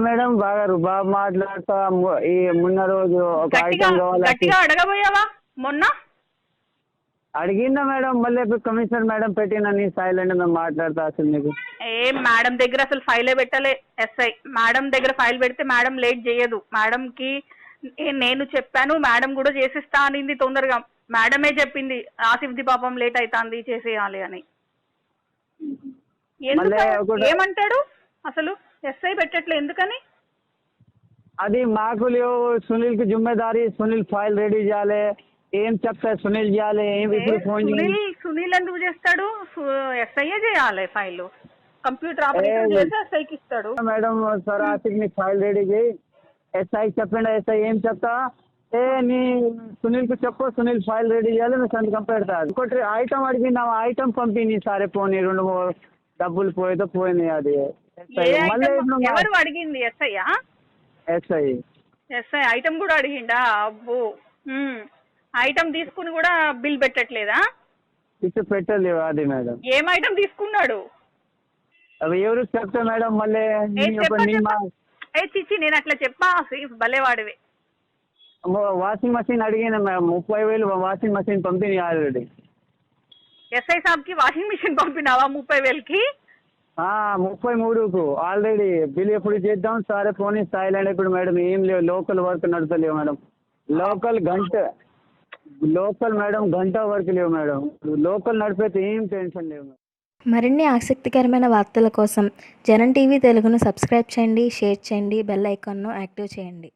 Madam బాగా రుబాబ్ మాట్లాడతా ఈ మొన్న రోజు ఒక ఐటమ్ కావాలి గట్టిగా అడగబోయావా? మొన్న? అడిగిందా మేడం మళ్ళీ కమిషనర్ మేడం పెట్టిన నీ సైలెంట్ మేము మాట్లాడతా అసలు నీకు. ఏ మేడం దగ్గర అసలు ఫైలే పెట్టలే ఎస్ఐ మేడం దగ్గర ఫైల్ పెడితే మేడం లేట్ చేయదు. మేడం కి ఏ- నేను చెప్పాను మేడం కూడా చేసిస్తా అనింది తొందరగా. మేడమే చెప్పింది ఆసిఫ్ది పాపం లేట్ అవుతుంది చేసేయాలి అని. ఏమంటాడు అసలు? ఎస్ఐ పెట్టట్లే ఎందుకని? అది మాకు లేవు. సునీల్కి జిమ్మేదారి సునీల్ ఫైల్ రెడీ చేయాలి. ఏం చెప్తా సునీల్ చేయాలి? ఏం ఇప్పుడు ఫోన్ సునీల్ సునీల్ ఎందుకు చేస్తాడు? ఎస్ఐఏ చేయాలి ఫైల్. కంప్యూటర్ ఆపరేటర్ చేసి ఎస్ఐకి ఇస్తాడు. మేడం సార్ ఆసిక్ నీ ఫైల్ రెడీ చేయి. ఎస్ఐ చెప్పండి ఎస్ఐ ఏం చెప్తా? ఏ నీ సునీల్కు చెప్పు సునీల్ ఫైల్ రెడీ చేయాలి నువ్వు సంతకం పెడతా ఇంకోటి ఐటమ్ అడిగింది ఆ ఐటమ్ పంపిణీ సరే పోనీ రెండు మూడు డబ్బులు పోయేదో పోయినాయి అది. ఎస్ఐ ఎవరు అడిగింది ఎస్ఐయా ఎస్ఐ. ఎస్ఐ ఐటమ్ కూడా అడిగిండా? అబ్బో. ఐటమ్ తీసుకుని కూడా బిల్ పెట్టట్లేదా? ఇచ్చి పెట్టలేవు అది మేడం. ఏం ఐటమ్ తీసుకున్నాడు? అవి ఎవరు చెప్తా మేడం మళ్ళీ చిచ్చి నేను అట్లా చెప్పా సీఫ్ భలే వాడివి మో- వాషింగ్ మెషిన్ అడిగిన మేడం ముప్పై వేలు వాషింగ్ మెషిన్ పంపిణీ ఆల్రెడీ. ఎస్ఐ సాబ్కి వాషింగ్ మిషన్ పంపినావా ముప్పై వేలకి? ముప్పై మూడుకు. ఆల్రెడీ బిల్ ఎప్పుడు చేద్దాం? సరే పోనీ థాయిలాండ్ ఇప్పుడు మేడం. ఏం లేవు. లోకల్ వర్క్ నడతలేవు మేడం. లోకల్ గంట లోకల్ మేడం గంట వర్క్ లేవు మేడం. లోకల్ నడిపితే ఏం టెన్షన్ లేవు మేడం. మరిన్ని ఆసక్తికరమైన వార్తల కోసం జనం టీవీ తెలుగును సబ్స్క్రైబ్ చేయండి షేర్ చేయండి బెల్ ఐకాన్ను యాక్టివ్ చేయండి.